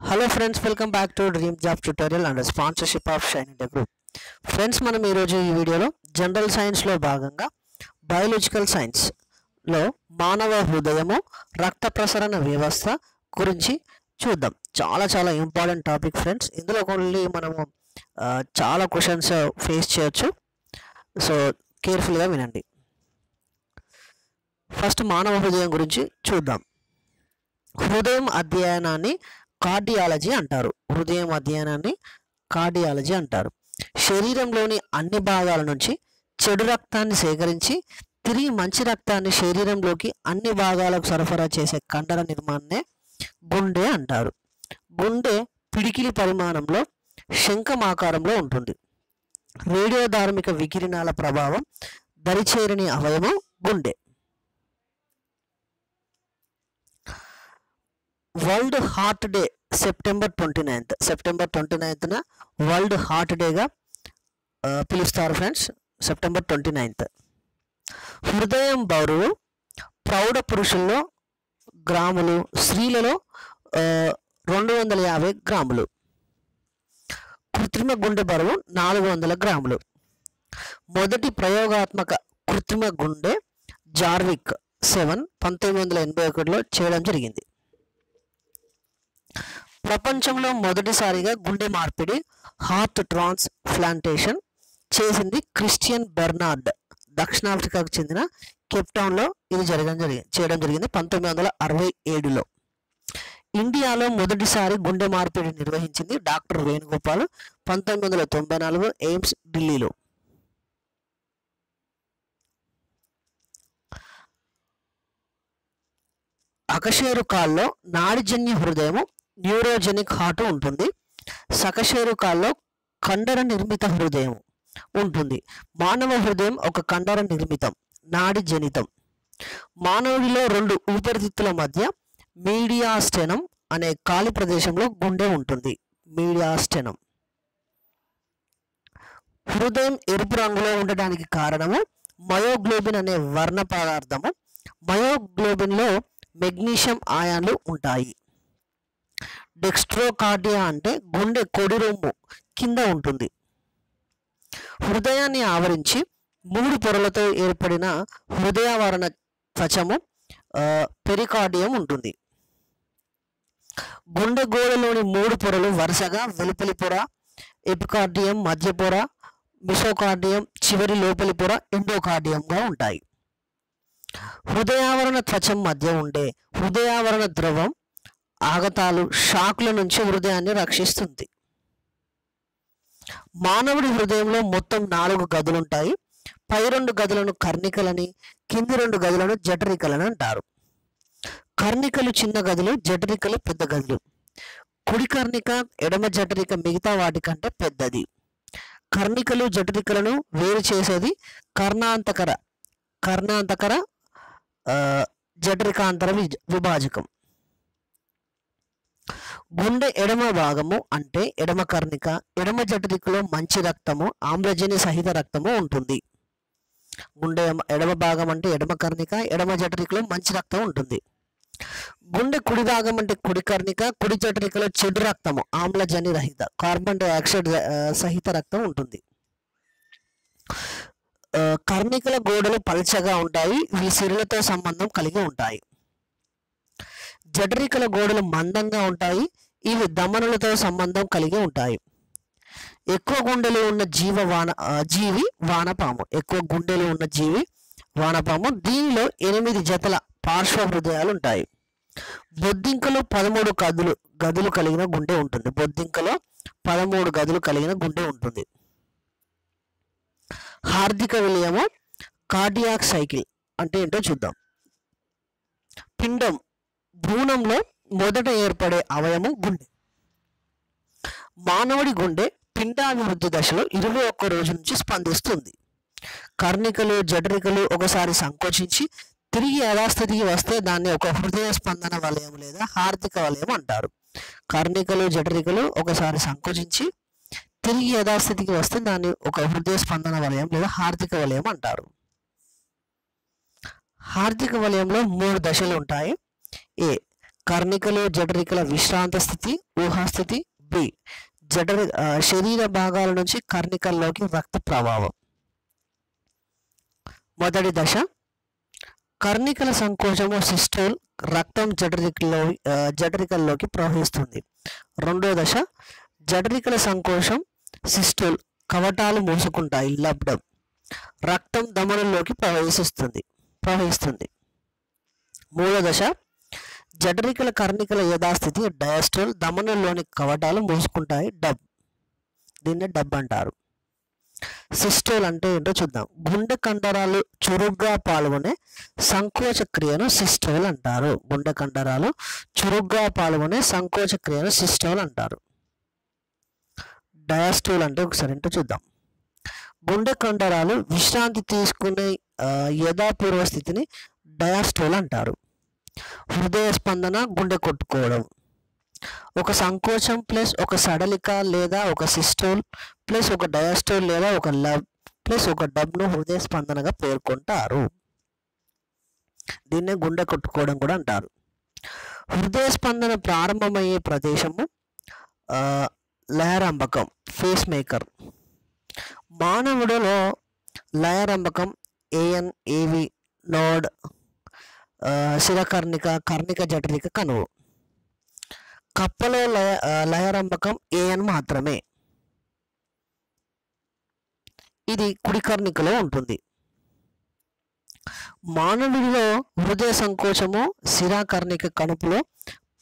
Hello friends welcome back to dream job tutorial and sponsorship of shine India group friends మనం ఈరోజు ఈ వీడియోలో general సైన్స్లో భాగంగా బయోలాజికల్ సైన్స్లో మానవ హృదయము రక్త ప్రసరణ వ్యవస్థ గురించి చూద్దాం. చాలా చాలా ఇంపార్టెంట్ టాపిక్ ఫ్రెండ్స్ ఇందులో ఓన్లీ మనము చాలా క్వశ్చన్స్ ఫేస్ చేయొచ్చు. సో కేర్ఫుల్గా వినండి. ఫస్ట్ మానవ హృదయం గురించి చూద్దాం. హృదయం అధ్యయనాన్ని కార్డియాలజీ అంటారు. హృదయం అధ్యయనాన్ని కార్డియాలజీ అంటారు. శరీరంలోని అన్ని భాగాల నుంచి చెడు రక్తాన్ని సేకరించి తిరిగి మంచి రక్తాన్ని శరీరంలోకి అన్ని భాగాలకు సరఫరా చేసే కండర నిర్మాణాన్నే గుండె అంటారు. గుండె పిడికిలి పరిమాణంలో శంఖం ఆకారంలో ఉంటుంది. రేడియోధార్మిక వికిరణాల ప్రభావం దరిచేరని అవయవం గుండె world heart day September twenty ninth. September twenty నైన్త్న world heart డేగా పిలుస్తారు ఫ్రెండ్స్. September twenty ninth. హృదయం బరువు ప్రౌఢ పురుషుల్లో గ్రాములు స్త్రీలలో రెండు వందల యాభై గ్రాములు. కృత్రిమ గుండె బరువు నాలుగు వందల గ్రాములు. మొదటి ప్రయోగాత్మక కృత్రిమ గుండె జార్విక్ సెవెన్ పంతొమ్మిది వందల ఎనభై ఒకటిలో చేయడం జరిగింది. ప్రపంచంలో మొదటిసారిగా గుండె మార్పిడి హార్ట్ ట్రాన్స్ప్లాంటేషన్ చేసింది క్రిస్టియన్ బెర్నార్డ్. దక్షిణాఫ్రికాకు చెందిన కేప్టౌన్లో ఇది జరగడం జరిగింది చేయడం జరిగింది పంతొమ్మిది వందల అరవై ఏడులో. ఇండియాలో మొదటిసారి గుండె మార్పిడి నిర్వహించింది డాక్టర్ వేణుగోపాల్ పంతొమ్మిది వందల తొంభై నాలుగు ఎయిమ్స్ ఢిల్లీలో. అకశేరు కాల్లో నాడిజన్య హృదయము న్యూరోజెనిక్ హార్ట్ ఉంటుంది. సకశేరుకాల్లో కండర నిర్మిత హృదయం ఉంటుంది. మానవ హృదయం ఒక కండర నిర్మితం నాడి జనితం. మానవుడిలో రెండు ఊపిరితిత్తుల మధ్య మీడియాస్టెనం అనే ఖాళీ ప్రదేశంలో గుండె ఉంటుంది. మీడియాస్టెనం హృదయం ఎరుపు రంగులో ఉండడానికి కారణము మయోగ్లోబిన్ అనే వర్ణ పదార్థము. మయోగ్లోబిన్లో మెగ్నీషియం ఆయాన్లు ఉంటాయి. డెక్స్ట్రోకార్డియా అంటే గుండె కొడి రొమ్ము కింద ఉంటుంది. హృదయాన్ని ఆవరించి మూడు పొరలతో ఏర్పడిన హృదయావరణ త్వచము పెరికార్డియం ఉంటుంది. గుండె గోడలోని మూడు పొరలు వరుసగా వెలుపలి పొర ఎపికార్డియం మధ్య పొర మిసోకార్డియం చివరి లోపలి పొర ఎండోకార్డియంగా ఉంటాయి. హృదయావరణ త్వచం మధ్య ఉండే హృదయావరణ ద్రవం ఆగతాలు షాక్ల నుంచి హృదయాన్ని రక్షిస్తుంది. మానవుడి హృదయంలో మొత్తం నాలుగు గదులుంటాయి. పై రెండు గదులను కర్ణికలని కింది రెండు గదులను జఠరికలని అంటారు. కర్ణికలు చిన్న గదులు జఠరికలు పెద్ద గదులు. కుడి కర్ణిక ఎడమ జఠరిక మిగతా వాటికంటే పెద్దది. కర్ణికలు జఠరికలను వేరు చేసేది కర్ణాంతకర కర్ణాంతకర జఠరికాంతర విజ- విభాజకం. గుండె ఎడమ భాగము అంటే ఎడమ కర్ణిక ఎడమ జఠరికలో మంచి రక్తము ఆమ్లజని సహిత రక్తము ఉంటుంది. గుండె ఎమ- ఎడమ భాగం అంటే ఎడమ కర్ణిక ఎడమ జఠరికలో మంచి రక్తం ఉంటుంది. గుండె కుడి భాగం అంటే కుడి కర్ణిక కుడి జఠరికలో చెడు రక్తము ఆమ్లజని రహిత కార్బన్ డైఆక్సైడ్ సహిత రక్తం ఉంటుంది. కర్ణికల గోడలు పలచగా ఉంటాయి ఇవి సిరులతో సంబంధం కలిగి ఉంటాయి. జఠరికల గోడలు మందంగా ఉంటాయి ఇవి దమనులతో సంబంధం కలిగి ఉంటాయి. ఎక్కువ గుండెలు ఉన్న జీవ వాన జీవి వానపాము. ఎక్కువ గుండెలు ఉన్న జీవి వానపాము. దీనిలో ఎనిమిది జతల పార్శ్వ హృదయాలు ఉంటాయి. బొద్దింకలో పదమూడు గదులు గదులు కలిగిన గుండె ఉంటుంది. బొద్దింకలో పదమూడు గదులు కలిగిన గుండె ఉంటుంది. హార్దిక విలయము కార్డియాక్ సైకిల్ అంటే ఏంటో చూద్దాం. పిండం భ్రూణంలో మొదట ఏర్పడే అవయవం గుండె. మానవుడి గుండె పిండాభివృద్ధి దశలో ఇరవై ఒక్క రోజు నుంచి స్పందిస్తుంది. కర్ణికలు జఠరికలు ఒకసారి సంకోచించి తిరిగి యథాస్థితికి వస్తే దాన్ని ఒక హృదయ స్పందన వలయం లేదా హార్దిక వలయం అంటారు. కర్ణికలు జఠరికలు ఒకసారి సంకోచించి తిరిగి యథాస్థితికి వస్తే దాన్ని ఒక హృదయ స్పందన వలయం లేదా హార్దిక వలయం అంటారు. హార్దిక వలయంలో మూడు దశలు ఉంటాయి. ఏ. కర్ణికలు జఠరికల విశ్రాంత స్థితి ఊహాస్థితి బి. జఠర శరీర భాగాల నుంచి కర్ణికల్లోకి రక్త ప్రవాహం. మొదటి దశ. కర్ణికల సంకోచము సిస్టోల్ రక్తం జఠరికల్లో జఠరికల్లోకి ప్రవహిస్తుంది. రెండో దశ. జఠరికల సంకోచం సిస్టోల్ కవటాలు మూసుకుంటాయి లబ్డం రక్తం దమనంలోకి ప్రవేశిస్తుంది ప్రవహిస్తుంది. మూడో దశ. జఠరికల కర్ణికల యథాస్థితి డయాస్టోల్ దమనంలోని కవటాలు మూసుకుంటాయి. డబ్. దీన్ని డబ్ అంటారు. సిస్టోల్ అంటే ఏంటో చూద్దాం. గుండె కండరాలు చురుగ్గా పాల్గొనే సంకోచ క్రియను సిస్టోల్ అంటారు. గుండె కండరాలు చురుగ్గా పాల్గొనే సంకోచ క్రియను సిస్టోల్ అంటారు. డయాస్టోల్ అంటే ఒకసారి ఏంటో చూద్దాం. గుండె కండరాలు విశ్రాంతి తీసుకునే యథాపూర్వ స్థితిని డయాస్టోల్ అంటారు. హృదయ స్పందన గుండె కొట్టుకోవడం. ఒక సంకోచం ప్లస్ ఒక సడలిక లేదా ఒక సిస్టోల్ ప్లస్ ఒక డయాస్టోల్ లేదా ఒక లబ్ ప్లస్ ఒక డబ్ను హృదయ స్పందనగా పేర్కొంటారు. దీన్నే గుండె కొట్టుకోవడం కూడా అంటారు. హృదయ స్పందన ప్రారంభమయ్యే ప్రదేశము లయరంబకం ఫేస్ మేకర్ మానవుడిలో లయరంబకం ఏఎన్ ఏవి నోడ్ శిరకర్ణిక కర్ణిక జఠరిక కనువు కప్పలో లయ లయరంభకం లయరంబకం ఏఎన్ మాత్రమే. ఇది కుడికర్ణికలో ఉంటుంది. మానవుడిలో హృదయ సంకోచము శిరాకర్ణిక కణుపులో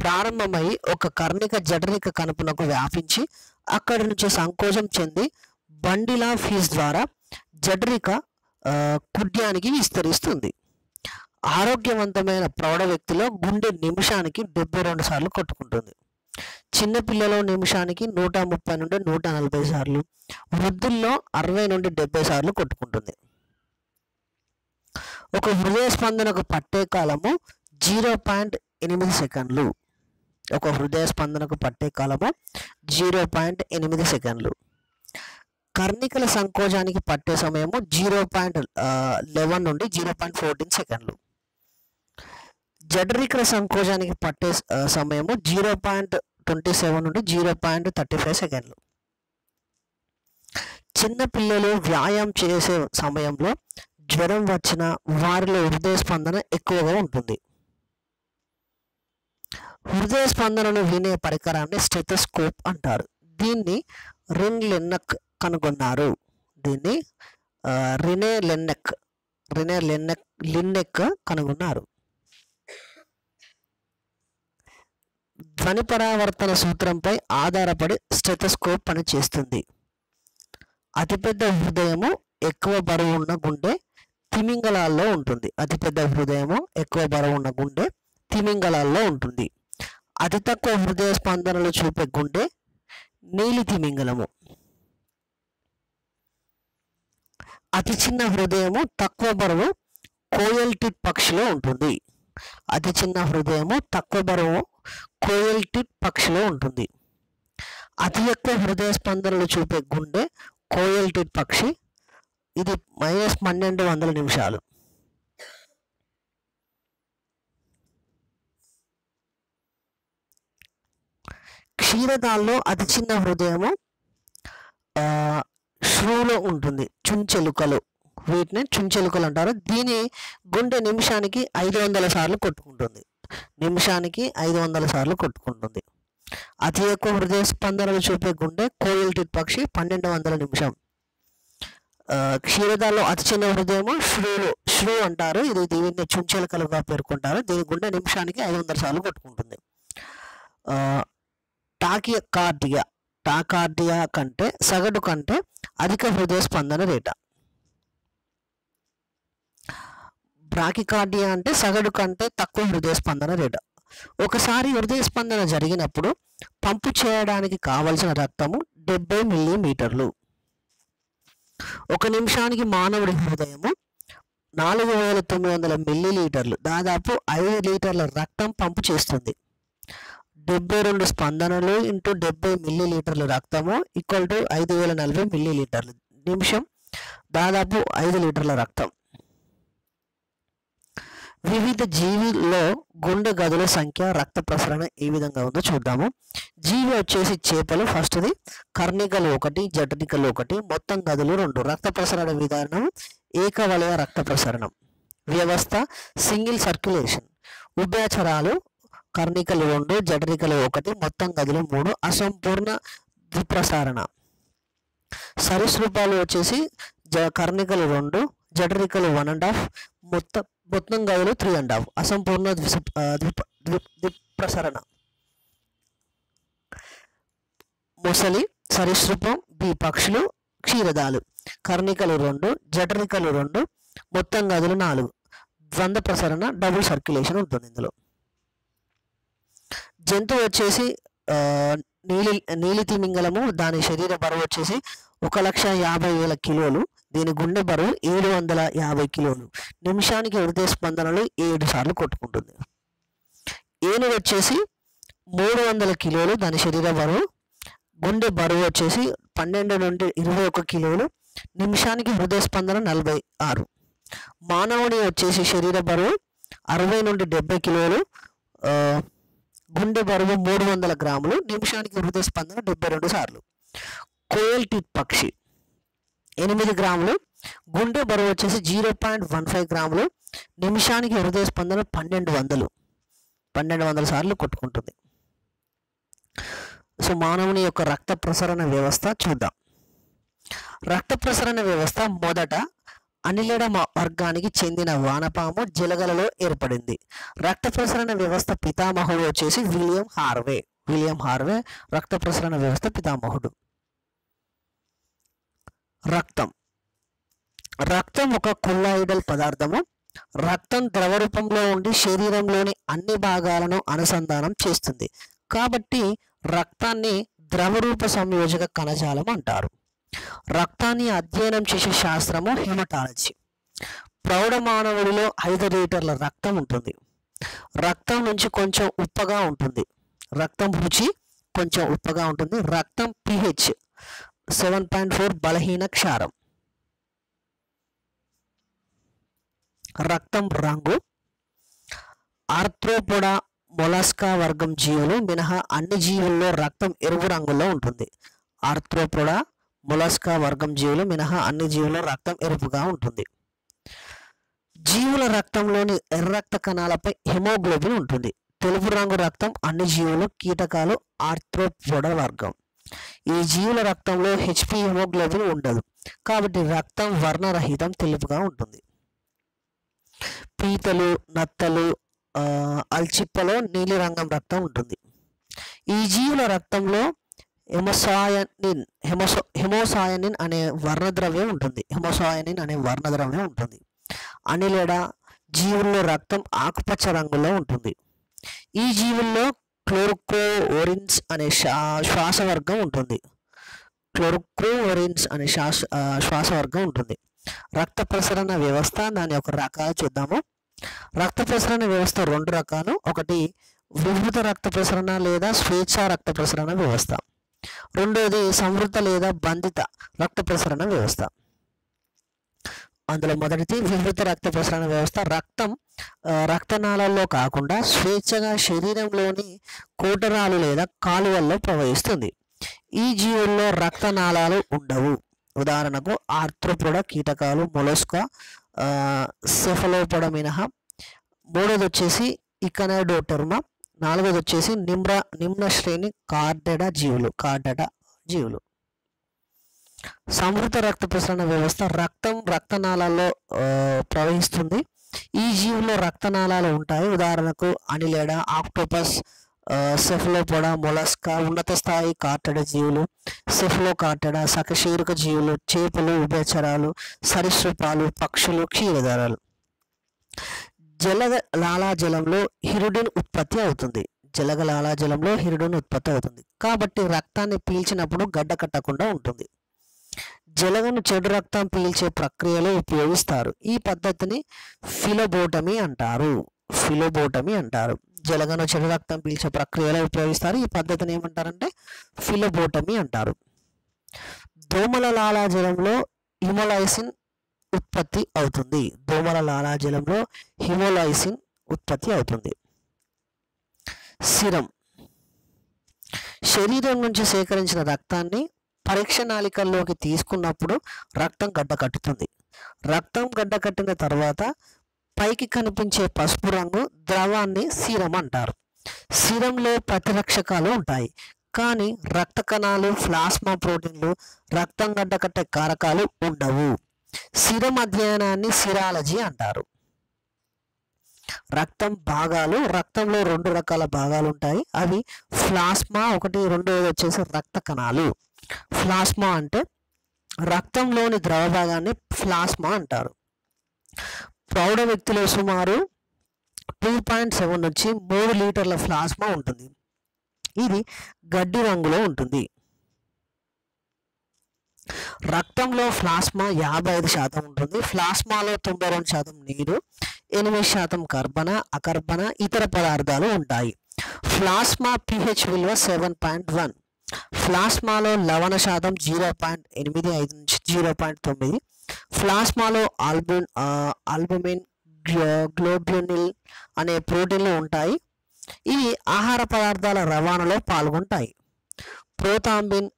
ప్రారంభమై ఒక కర్ణిక జఠరిక కణుపునకు వ్యాపించి అక్కడి నుంచి సంకోచం చెంది బండిలా ఫీజ్ ద్వారా జఠరిక కుడ్యానికి విస్తరిస్తుంది. ఆరోగ్యవంతమైన ప్రౌఢ వ్యక్తిలో గుండె నిమిషానికి డెబ్బై రెండు సార్లు కొట్టుకుంటుంది. చిన్నపిల్లలో నిమిషానికి నూట ముప్పై నుండి నూట నలభై సార్లు వృద్ధుల్లో అరవై నుండి డెబ్బై సార్లు కొట్టుకుంటుంది. ఒక హృదయ స్పందనకు పట్టే కాలము జీరో పాయింట్ ఎనిమిది సెకండ్లు. ఒక హృదయ స్పందనకు పట్టే కాలము జీరో పాయింట్ ఎనిమిది సెకండ్లు. కర్ణికల సంకోచానికి పట్టే సమయము జీరో పాయింట్ లెవెన్ నుండి జీరో పాయింట్ ఫోర్టీన్ సెకండ్లు. జఠరికల సంకోచానికి పట్టే సమయము జీరో పాయింట్ ట్వంటీ సెవెన్ నుండి జీరో పాయింట్ థర్టీ ఫైవ్ సెకండ్లు. చిన్నపిల్లలు వ్యాయామం చేసే సమయంలో జ్వరం వచ్చిన వారిలో హృదయ స్పందన ఎక్కువగా ఉంటుంది. హృదయ స్పందనను వినే పరికరాన్ని స్టెథోస్కోప్ అంటారు. దీన్ని రిన్ లెన్నక్ కనుగొన్నారు. దీన్ని రినే లెన్నెక్ రినే లెన్నెక్ లిన్నెక్ కనుగొన్నారు. ధ్వని పరావర్తన సూత్రంపై ఆధారపడి స్టెథోస్కోప్ పనిచేస్తుంది. అతిపెద్ద హృదయము ఎక్కువ బరువు ఉన్న గుండె తిమింగలాల్లో ఉంటుంది. అతిపెద్ద హృదయము ఎక్కువ బరువు ఉన్న గుండె తిమింగలాల్లో ఉంటుంది. అతి తక్కువ హృదయ స్పందనలు చూపే గుండె నీలి తిమింగలము అతి చిన్న హృదయము తక్కువ బరువు కోయల్టిట్ పక్షిలో ఉంటుంది. అతి చిన్న హృదయము తక్కువ బరువు కోయల్టిట్ పక్షిలో ఉంటుంది. అతి ఎక్కువ హృదయ స్పందనలు చూపే గుండె కోయల్టిట్ పక్షి. ఇది మైనస్ పన్నెండు వందల నిమిషాలు. క్షీరదాల్లో అతి చిన్న హృదయము షూలో ఉంటుంది. చుంచెలుకలు. వీటిని చుంచెలుకలు అంటారు. దీని గుండె నిమిషానికి ఐదు వందల సార్లు కొట్టుకుంటుంది. నిమిషానికి ఐదు వందల సార్లు కొట్టుకుంటుంది. అతి ఎక్కువ హృదయ స్పందనలు చూపే గుండె కోయల్టిట్ పక్షి పన్నెండు వందల నిమిషం. క్షీరదాల్లో అతి చిన్న హృదయము శ్రూ శ్రీ అంటారు. ఇది దీనిని చుంచెలుకలుగా పేర్కొంటారు. దీని గుండె నిమిషానికి ఐదు వందల సార్లు కొట్టుకుంటుంది. టాకియా టాకియ కార్డియా టాకార్డియా కంటే సగటు కంటే అధిక హృదయ స్పందన రేట. బ్రాకికార్డియా అంటే సగటు కంటే తక్కువ హృదయ స్పందన రేట. ఒకసారి హృదయ స్పందన జరిగినప్పుడు పంపు చేయడానికి కావలసిన రక్తము డెబ్బై మిల్లీమీటర్లు. ఒక నిమిషానికి మానవుడి హృదయము నాలుగు వేల తొమ్మిది వందల మిల్లీలీటర్లు దాదాపు ఐదు లీటర్ల రక్తం పంపు చేస్తుంది. డెబ్బై రెండు స్పందనలు ఇంటూ డెబ్బై మిల్లీ లీటర్ల రక్తము ఈక్వల్ టు ఐదు వేల నలభై మిల్లీ లీటర్లు నిమిషం దాదాపు ఐదు లీటర్ల రక్తం. వివిధ జీవిలో గుండె గదుల సంఖ్య రక్త ప్రసరణ ఏ విధంగా ఉందో చూద్దాము. జీవి వచ్చేసి చేపలు ఫస్ట్ది కర్ణికలు ఒకటి జటనికలు ఒకటి మొత్తం గదులు రెండు. రక్త ప్రసరణ విధానం ఏకవలయ రక్త ప్రసరణం. వ్యవస్థ సింగిల్ సర్క్యులేషన్. ఉభయచరాలు కర్ణికలు రెండు జటనికలు ఒకటి మొత్తం గదులు మూడు. అసంపూర్ణ ద్విప్రసారణ. సరీసృపాలు వచ్చేసి జ కర్ణికలు రెండు జటరికలు వన్ అండ్ హాఫ్ మొత్తం మొత్తం గదులు త్రీ అండ్ హాఫ్. అసంపూర్ణ ద్విస ఆ, ద్విప ద్విప్రసరణ. మొసలి సరీసృపం బి పక్షులు క్షీరదాలు. కర్ణికలు రెండు జఠరికలు రెండు మొత్తం గదులు నాలుగు. ద్వంద్వ ప్రసరణ డబుల్ సర్క్యులేషన్ ఉంటుంది ఇందులో. జంతువు వచ్చేసి నీలి నీలి తిమింగలము దాని శరీర బరువు వచ్చేసి ఒక లక్ష యాభై వేల కిలోలు. దీని గుండె బరువు ఏడు వందల యాభై కిలోలు. నిమిషానికి హృదయ స్పందనలు ఏడు సార్లు కొట్టుకుంటుంది. ఏనుగు వచ్చేసి మూడు వందల కిలోలు దాని శరీర బరువు. గుండె బరువు వచ్చేసి పన్నెండు నుండి ఇరవై ఒక కిలోలు. నిమిషానికి హృదయ స్పందన నలభై ఆరు. మానవుని వచ్చేసి శరీర బరువు అరవై నుండి డెబ్బై కిలోలు. గుండె బరువు మూడు వందల గ్రాములు. నిమిషానికి హృదయ స్పందన డెబ్బై రెండు సార్లు. కోయల్ పక్షి. ఎనిమిది గ్రాములు గుండె బరువు వచ్చేసి జీరో పాయింట్ వన్ ఫైవ్ గ్రాములు నిమిషానికి హృదయ స్పందన పన్నెండు వందలు. పన్నెండు వందల సార్లు కొట్టుకుంటుంది. సో మానవుని యొక్క రక్త ప్రసరణ వ్యవస్థ చూద్దాం. రక్త ప్రసరణ వ్యవస్థ మొదట అనిలడ వర్గానికి చెందిన వానపాము జలగలలో ఏర్పడింది. రక్త ప్రసరణ వ్యవస్థ పితామహుడు వచ్చేసి విలియం హార్వే. విలియం హార్వే రక్త ప్రసరణ వ్యవస్థ పితామహుడు. రక్తం. రక్తం ఒక కొల్లాయిడల్ పదార్థము. రక్తం ద్రవ రూపంలో ఉండి శరీరంలోని అన్ని భాగాలను అనుసంధానం చేస్తుంది. కాబట్టి రక్తాన్ని ద్రవరూప సంయోజక కణజాలం అంటారు. రక్తాన్ని అధ్యయనం చేసే శాస్త్రము హెమటాలజీ. ప్రౌఢ మానవుడిలో ఐదు లీటర్ల రక్తం ఉంటుంది. రక్తం నుంచి కొంచెం ఉప్పగా ఉంటుంది. రక్తం రుచి కొంచెం ఉప్పగా ఉంటుంది. రక్తం పిహెచ్ సెవెన్ పాయింట్ ఫోర్ బలహీన క్షారం. రక్తం రంగు. ఆర్థ్రోపోడా మొలస్కా వర్గం జీవులు మినహా అన్ని జీవుల్లో రక్తం ఎరుపు రంగులో ఉంటుంది. ఆర్థ్రోపోడా మొలస్కా వర్గం జీవులు మినహా అన్ని జీవుల్లో రక్తం ఎరుపుగా ఉంటుంది. జీవుల రక్తంలోని ఎర్ర రక్త కణాలపై హిమోగ్లోబిన్ ఉంటుంది. తెలుపు రంగు రక్తం అన్ని జీవులు కీటకాలు ఆర్థ్రోపోడా వర్గం. ఈ జీవుల రక్తంలో హెచ్పి హిమోగ్లోబిన్ ఉండదు. కాబట్టి రక్తం వర్ణరహితం తెలుపుగా ఉంటుంది. పీతలు నత్తలు అల్చిప్పలో నీలిరంగం రక్తం ఉంటుంది. ఈ జీవుల రక్తంలో హెమోసాయనిన్ హెమోసో హెమోసాయనిన్ అనే వర్ణద్రవ్యం ఉంటుంది. హెమోసాయనిన్ అనే వర్ణద్రవ్యం ఉంటుంది. అనిలెడ జీవుల్లో రక్తం ఆకుపచ్చ రంగులో ఉంటుంది. ఈ జీవుల్లో క్లోరోకోరిన్స్ అనే శా- శ్వాసవర్గం ఉంటుంది. క్లోరోకోరిన్స్ అనే శ్వాస శ్వాసవర్గం ఉంటుంది. రక్త ప్రసరణ వ్యవస్థ దాని యొక్క రకాలు చూద్దాము. రక్త ప్రసరణ వ్యవస్థ రెండు రకాలు. ఒకటి వివృత రక్త ప్రసరణ లేదా స్వేచ్ఛ రక్త ప్రసరణ వ్యవస్థ. రెండోది సంవృత లేదా బంధిత రక్త ప్రసరణ వ్యవస్థ. అందులో మొదటిది వివృత రక్త ప్రసరణ వ్యవస్థ. రక్తం రక్తనాళాల్లో కాకుండా స్వేచ్ఛగా శరీరంలోని కోటరాలు లేదా కాలువల్లో ప్రవహిస్తుంది. ఈ జీవుల్లో రక్తనాళాలు ఉండవు. ఉదాహరణకు ఆర్థ్రోపోడా కీటకాలు మొలస్కా సెఫలోపడ మినహా మూడోది వచ్చేసి ఇకనైడోటర్మా. నాలుగోది వచ్చేసి నిమ్ర నిమ్న శ్రేణి కార్డెడా జీవులు కార్డెడా జీవులు. సమృద్ధ రక్త ప్రసరణ వ్యవస్థ రక్తం రక్తనాళాల్లో ప్రవహిస్తుంది. ఈ జీవుల్లో రక్తనాళాలు ఉంటాయి. ఉదాహరణకు అనిలేడ ఆక్టోపస్ సెఫలోపొడ మొలస్కా ఉన్నత స్థాయి కార్టెడ జీవులు సెఫలో కార్టెడ సకశీరుక జీవులు చేపలు ఉభయచరాలు సరీసృపాలు పక్షులు క్షీరదారాలు జలగ లాలాజలంలో హిరుడిన్ ఉత్పత్తి అవుతుంది. జలగ లాలాజలంలో హిరుడిన్ ఉత్పత్తి అవుతుంది. కాబట్టి రక్తాన్ని పీల్చినప్పుడు గడ్డ కట్టకుండా ఉంటుంది. జలగను చెడు రక్తం పీల్చే ప్రక్రియలో ఉపయోగిస్తారు. ఈ పద్ధతిని ఫిలోబోటమీ అంటారు. ఫిలోబోటమీ అంటారు. జలగను చెడు రక్తం పీల్చే ప్రక్రియలో ఉపయోగిస్తారు. ఈ పద్ధతిని ఏమంటారంటే ఫిలోబోటమీ అంటారు. దోమల లాలాజలంలో హిమోలైసిన్ ఉత్పత్తి అవుతుంది. దోమల లాలాజలంలో హిమోలైసిన్ ఉత్పత్తి అవుతుంది. సిరం. శరీరం నుంచి సేకరించిన రక్తాన్ని పరీక్ష నాళికల్లోకి తీసుకున్నప్పుడు రక్తం గడ్డకట్టుతుంది రక్తం గడ్డకట్టిన తర్వాత పైకి కనిపించే పసుపు రంగు ద్రవాన్ని సీరం అంటారు. సీరంలో ప్రతిరక్షకాలు ఉంటాయి. కానీ రక్త కణాలు ప్లాస్మా ప్రోటీన్లు రక్తం గడ్డకట్టే కారకాలు ఉండవు. సిరం అధ్యయనాన్ని సిరాలజీ అంటారు. రక్తం భాగాలు రక్తంలో రెండు రకాల భాగాలు ఉంటాయి. అవి ప్లాస్మా ఒకటి రెండోది వచ్చేసి రక్త కణాలు. ప్లాస్మా అంటే రక్తంలోని ద్రవ భాగాన్ని ప్లాస్మా అంటారు. ప్రౌఢ వ్యక్తిలో సుమారు టూ పాయింట్ సెవెన్ నుంచి మూడు లీటర్ల ప్లాస్మా ఉంటుంది. ఇది గడ్డి రంగులో ఉంటుంది. రక్తంలో ప్లాస్మా యాభై ఐదు శాతం ఉంటుంది. ప్లాస్మాలో తొంభై రెండు శాతం నీరు ఎనిమిది శాతం కర్బన అకర్బన ఇతర పదార్థాలు ఉంటాయి. ప్లాస్మా పిహెచ్ విలువ సెవెన్ పాయింట్ వన్ ప్లాస్మాలో లవణ శాతం జీరో పాయింట్ ఎనిమిది ఐదు నుంచి జీరో పాయింట్ తొమ్మిది. ప్లాస్మాలో ఆల్బున్ ఆల్బుమిన్ గ్లోబ్యునిల్ అనే ప్రోటీన్లు ఉంటాయి. ఇవి ఆహార పదార్థాల రవాణాలో పాల్గొంటాయి. ప్రోతాంబిన్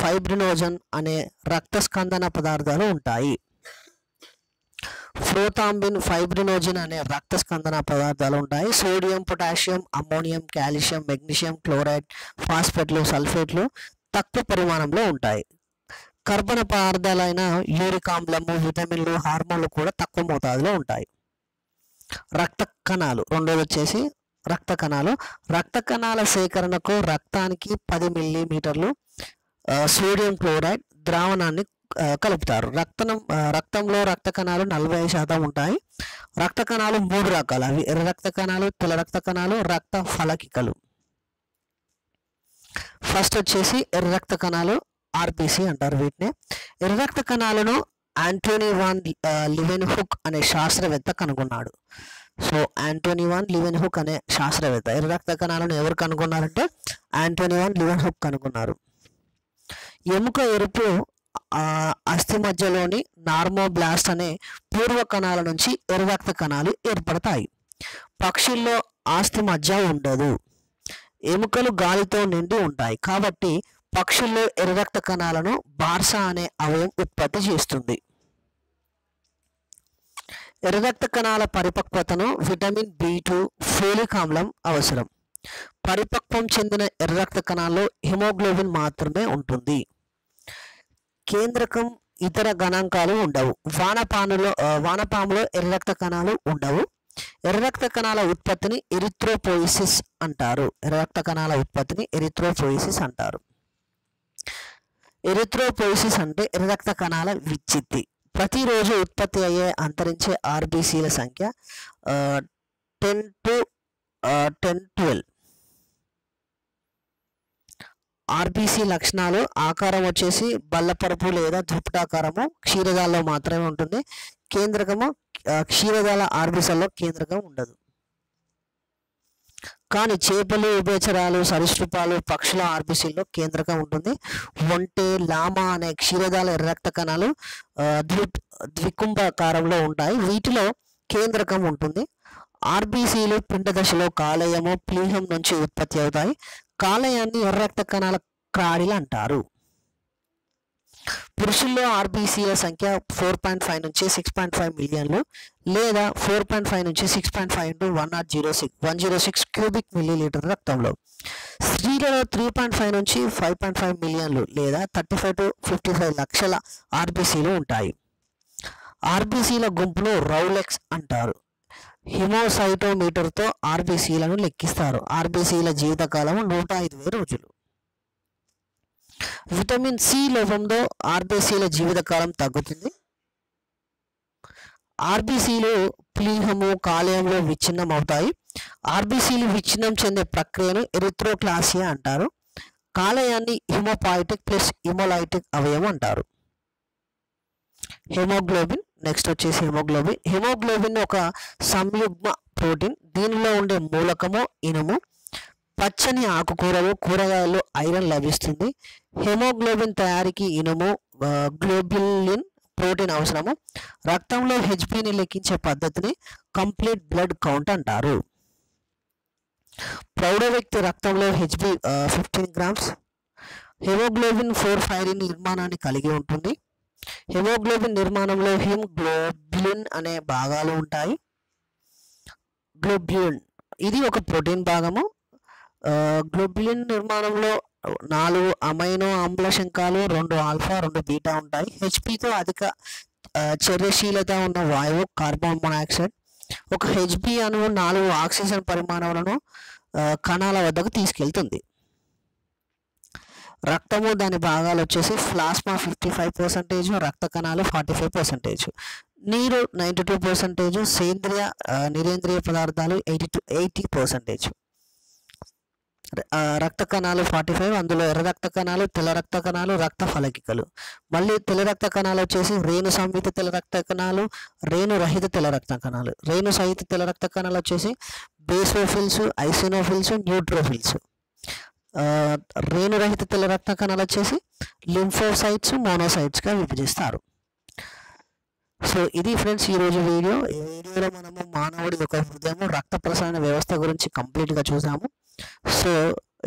ఫైబ్రినోజన్ అనే రక్త స్కందన పదార్థాలు ఉంటాయి. ఫ్లోతాంబిన్ ఫైబ్రినోజిన్ అనే రక్త స్కందన పదార్థాలు ఉంటాయి. Sodium potassium ammonium calcium magnesium chloride ఫాస్ఫేట్లు సల్ఫేట్లు తక్కువ పరిమాణంలో ఉంటాయి. కర్బన పదార్థాలైన యూరిక్ ఆమ్లము విటమిన్లు హార్మోన్లు కూడా తక్కువ మోతాదులో ఉంటాయి. రక్త కణాలు రెండోది వచ్చేసి రక్త కణాలు రక్త కణాల సేకరణకు రక్తానికి పది మిల్లీమీటర్లు సోడియం క్లోరైడ్ ద్రావణాన్ని కలుపుతారు. రక్తం రక్తంలో రక్త కణాలు నలభై శాతం ఉంటాయి. రక్త కణాలు మూడు రకాలు. అవి ఎర్ర రక్త కణాలు తెల్ల రక్త కణాలు రక్త ఫలకికలు. ఫస్ట్ వచ్చేసి ఎర్ర రక్త కణాలు ఆర్పిసి అంటారు వీటిని. ఎర్ర రక్త కణాలను ఆంటోనీ వాన్ లివెన్ హుక్ అనే శాస్త్రవేత్త కనుగొన్నాడు. So Antony van Leeuwenhoek అనే శాస్త్రవేత్త. ఎర్ర రక్త కణాలను ఎవరు కనుగొన్నారంటే ఆంటోనీ వాన్ లివెన్ హుక్ కనుగొన్నారు. ఎముక ఎరుపు అస్థి మధ్యలోని నార్మోబ్లాస్ట్ అనే పూర్వ కణాల నుంచి ఎర్ర రక్త కణాలు ఏర్పడతాయి. పక్షుల్లో ఆస్తి మధ్య ఉండదు. ఎముకలు గాలితో నిండి ఉంటాయి. కాబట్టి పక్షుల్లో ఎర్ర రక్త కణాలను బార్సా అనే అవయం ఉత్పత్తి చేస్తుంది. ఎర్ర రక్త కణాల పరిపక్వతను విటమిన్ బి టూ ఫోలిక్ ఆమ్లం అవసరం. పరిపక్వం చెందిన ఎర్ర రక్త కణాల్లో హిమోగ్లోబిన్ మాత్రమే ఉంటుంది. కేంద్రకం ఇతర గణాంకాలు ఉండవు. వానపాములో వానపాములో ఎర్ర రక్త కణాలు ఉండవు. ఎర్ర రక్త కణాల ఉత్పత్తిని ఎరిథ్రోపోయిసిస్ అంటారు. ఎర్ర రక్త కణాల ఉత్పత్తిని ఎరిథ్రోపోయిసిస్ అంటారు. ఎరిత్రోపోయిసిస్ అంటే ఎర్ర రక్త కణాల విచ్చిత్తి ప్రతిరోజు ఉత్పత్తి అయ్యే అంతరించే ఆర్బీసీల సంఖ్య ten to ten twelve. RBC లక్షణాలు ఆకారం వచ్చేసి బల్లపరుపు లేదా దుప్పటాకారము క్షీరదాల్లో మాత్రమే ఉంటుంది. కేంద్రకము క్షీరదాల ఆర్బీసీల్లో కేంద్రకం ఉండదు. కానీ చేపలు ఉభయచరాలు సరీసృపాలు పక్షుల ఆర్బీసీల్లో కేంద్రకం ఉంటుంది. ఒంటె లామా అనే క్షీరదాల రక్త కణాలు ఆ, ద్వి ద్వికుంభాకారంలో ఉంటాయి. వీటిలో కేంద్రకం ఉంటుంది. ఆర్బీసీలు పిండ దశలో కాలేయము ప్లీహం నుంచి ఉత్పత్తి అవుతాయి. కాలేయాన్ని ఎర్ర రక్త కణాల క్రాడిలు అంటారు. పురుషుల్లో ఆర్బీసీల సంఖ్య ఫోర్ పాయింట్ ఫైవ్ నుంచి సిక్స్ పాయింట్ ఫైవ్ మిలియన్లు లేదా ఫోర్ పాయింట్ ఫైవ్ నుంచి six point five into one nought zero six one zero six cubic millilitre రక్తంలో. స్త్రీలలో త్రీ పాయింట్ ఫైవ్ నుంచి ఫైవ్ పాయింట్ ఫైవ్ మిలియన్లు లేదా thirty five to fifty five లక్షల ఆర్బీసీలు ఉంటాయి. ఆర్బీసీల గుంపును రౌలెక్స్ అంటారు. హిమోసైటోమీటర్తో ఆర్బీసీలను లెక్కిస్తారు. ఆర్బీసీల జీవితకాలం నూట ఇరవై రోజులు. విటమిన్ సి లోపంతో ఆర్బీసీల జీవితకాలం తగ్గుతుంది. ఆర్బీసీలు ప్లీహము కాలేయంలో విచ్ఛిన్నం అవుతాయి ఆర్బీసీలు విచ్ఛిన్నం చెందే ప్రక్రియను ఎరిథ్రోక్లాసియా అంటారు. కాలేయాన్ని హిమోపాయిటిక్ ప్లస్ హిమోలైటిక్ అవయవం అంటారు. హెమోగ్లోబిన్ నెక్స్ట్ వచ్చేసి హెమోగ్లోబిన్ హెమోగ్లోబిన్ ఒక సంయుగ్మ ప్రోటీన్. దీనిలో ఉండే మూలకము ఇనుము పచ్చని ఆకుకూరలు కూరగాయలు ఐరన్ లభిస్తుంది. హెమోగ్లోబిన్ తయారీకి ఇనుము గ్లోబిలిన్ ప్రోటీన్ అవసరము. రక్తంలో హెచ్బిని లెక్కించే పద్ధతిని కంప్లీట్ బ్లడ్ కౌంట్ అంటారు. ప్రౌఢ వ్యక్తి రక్తంలో Hb fifteen grams haemoglobin porphyrin నిర్మాణాన్ని కలిగి ఉంటుంది. హిమోగ్లోబిన్ నిర్మాణంలో హిమోగ్లోబిలిన్ అనే భాగాలు ఉంటాయి. గ్లోబ్యులిన్ ఇది ఒక ప్రోటీన్ భాగము. గ్లోబ్యులిన్ నిర్మాణంలో నాలుగు అమైనో ఆమ్ల శంఖాలు రెండు ఆల్ఫా రెండు బీటా ఉంటాయి. హెచ్పితో అధిక చర్యశీలత ఉన్న వాయువు కార్బన్ మొనాక్సైడ్. ఒక హెచ్బి అణువు నాలుగు ఆక్సిజన్ పరిమాణాలను కణాల వద్దకు తీసుకెళ్తుంది. రక్తము దాని భాగాలు వచ్చేసి ప్లాస్మా ఫిఫ్టీ ఫైవ్ పర్సెంటేజ్ రక్త కణాలు ఫార్టీ ఫైవ్ పర్సెంటేజ్. నీరు నైంటీ టూ పర్సెంటేజ్ సేంద్రియ నిరేంద్రియ పదార్థాలు ఎయిటీ టూ ఎయిటీ పర్సెంటేజ్. రక్త కణాలు ఫార్టీ ఫైవ్ అందులో ఎర్ర రక్త కణాలు తెల్ల రక్త కణాలు రక్త ఫలకికలు. మళ్ళీ తెల్ల రక్త కణాలు వచ్చేసి రేణు సంహిత తెల్ల రక్త కణాలు రేణు రహిత తెల్ల రక్త కణాలు. రేణు సహిత తెల్ల రక్త కణాలు వచ్చేసి బేసోఫిల్స్ ఐసినోఫిల్స్ న్యూట్రోఫిల్స్. రేణురహిత తెల్ల రక్త కణాలు వచ్చేసి లింఫోసైట్స్ మోనోసైట్స్గా విభజిస్తారు. సో ఇది ఫ్రెండ్స్ ఈరోజు వీడియో. ఈ వీడియోలో మనము మానవుడి యొక్క హృదయము రక్త ప్రసరణ వ్యవస్థ గురించి కంప్లీట్గా చూసాము. సో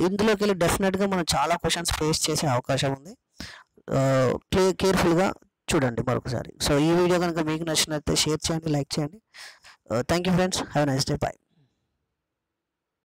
ఇందులోకి వెళ్ళి డెఫినెట్గా మనం చాలా క్వశ్చన్స్ ఫేస్ చేసే అవకాశం ఉంది. ప్లే కేర్ఫుల్గా చూడండి మరొకసారి. సో ఈ వీడియో కనుక మీకు నచ్చినట్లయితే షేర్ చేయండి లైక్ చేయండి. Thank you friends have nice day bye